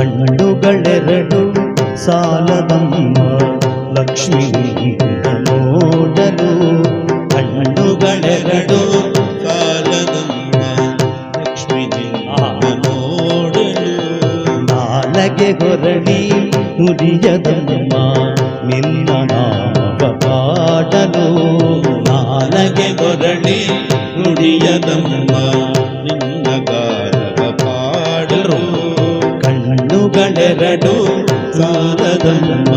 ಕಣ್ಣುಗಳೆರಡು ಸಾಲದಮ್ಮ ಲಕ್ಷ್ಮೀ ನೋಡಲು. ಕಣ್ಣುಗಳೆರಡು ಕಾಲದಮ್ಮ ಲಕ್ಷ್ಮೀ ನೋಡಲು. ನಾಲಗೆ ಹೊರಳಿ ನುಡಿಯದಮ್ಮ ನಿನ್ನ ನಾಮ ಪಾಡಲು. ನಾಲಗೆ ಹೊರಳಿ ನುಡಿಯದಮ್ಮ ನಿನ್ನ ಗಾಯವ ಪಾಡಲು. ಕಣ್ಣುಗಳೆರಡು ಕಾಲದಮ್ಮ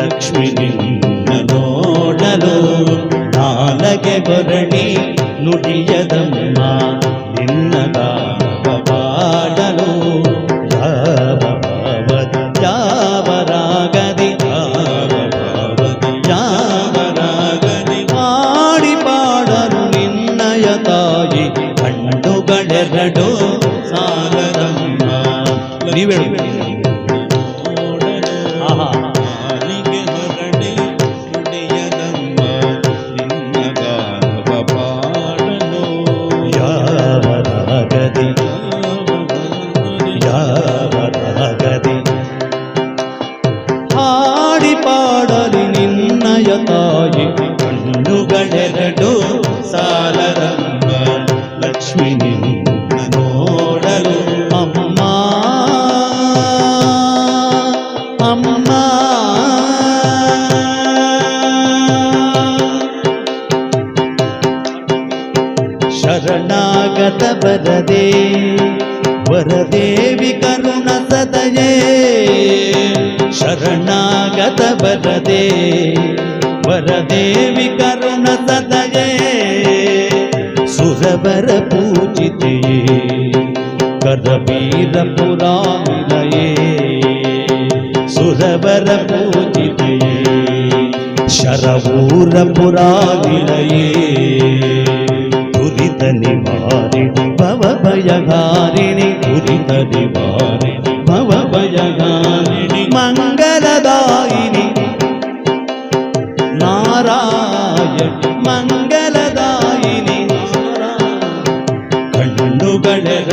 ಲಕ್ಷ್ಮೀ ನಿನ್ನ ನೋಡಲು ನಾಲಗೆ ಹೊರಳಿ ನುಡಿಯದಮ್ಮ ನಿನ್ನ ಗಾವ ಪಾಡಲು ಯಾವ ರಾಗದಿ ಯಾವ ಭಾವದ ಯಾವ ರಾಗದಿ ಮಾಡಿ ಪಾಡಲು ನಿನ್ನಯ ತಾಯಿ ಕಣ್ಣುಗಳೆರಡು ಸಾಲದಮ್ಮ ನೀವೇ ಶರಣಾಗತ ಬರದೆ ವರದೇವಿ ಕರುಣ ಸದಯೇ ಶರಣಾಗತ ಬರದೆ ವರದೇವಿ ಕರುಣ ಸದಯೇ ಸುರವರ ಪೂಜಿತೆಯೇ ಕರವೀರ ಪುರಾಣಿಲಯೇ ಸುರವರ ಪೂಜಿತೆಯೇ ಶರವೂರ ఉరితని వారి భవభయగారిణి ఉరితని వారి భవ భవభయగారిణి మంగళదాయిని నారాయణ మంగళదాయిని కళ్ళు గడ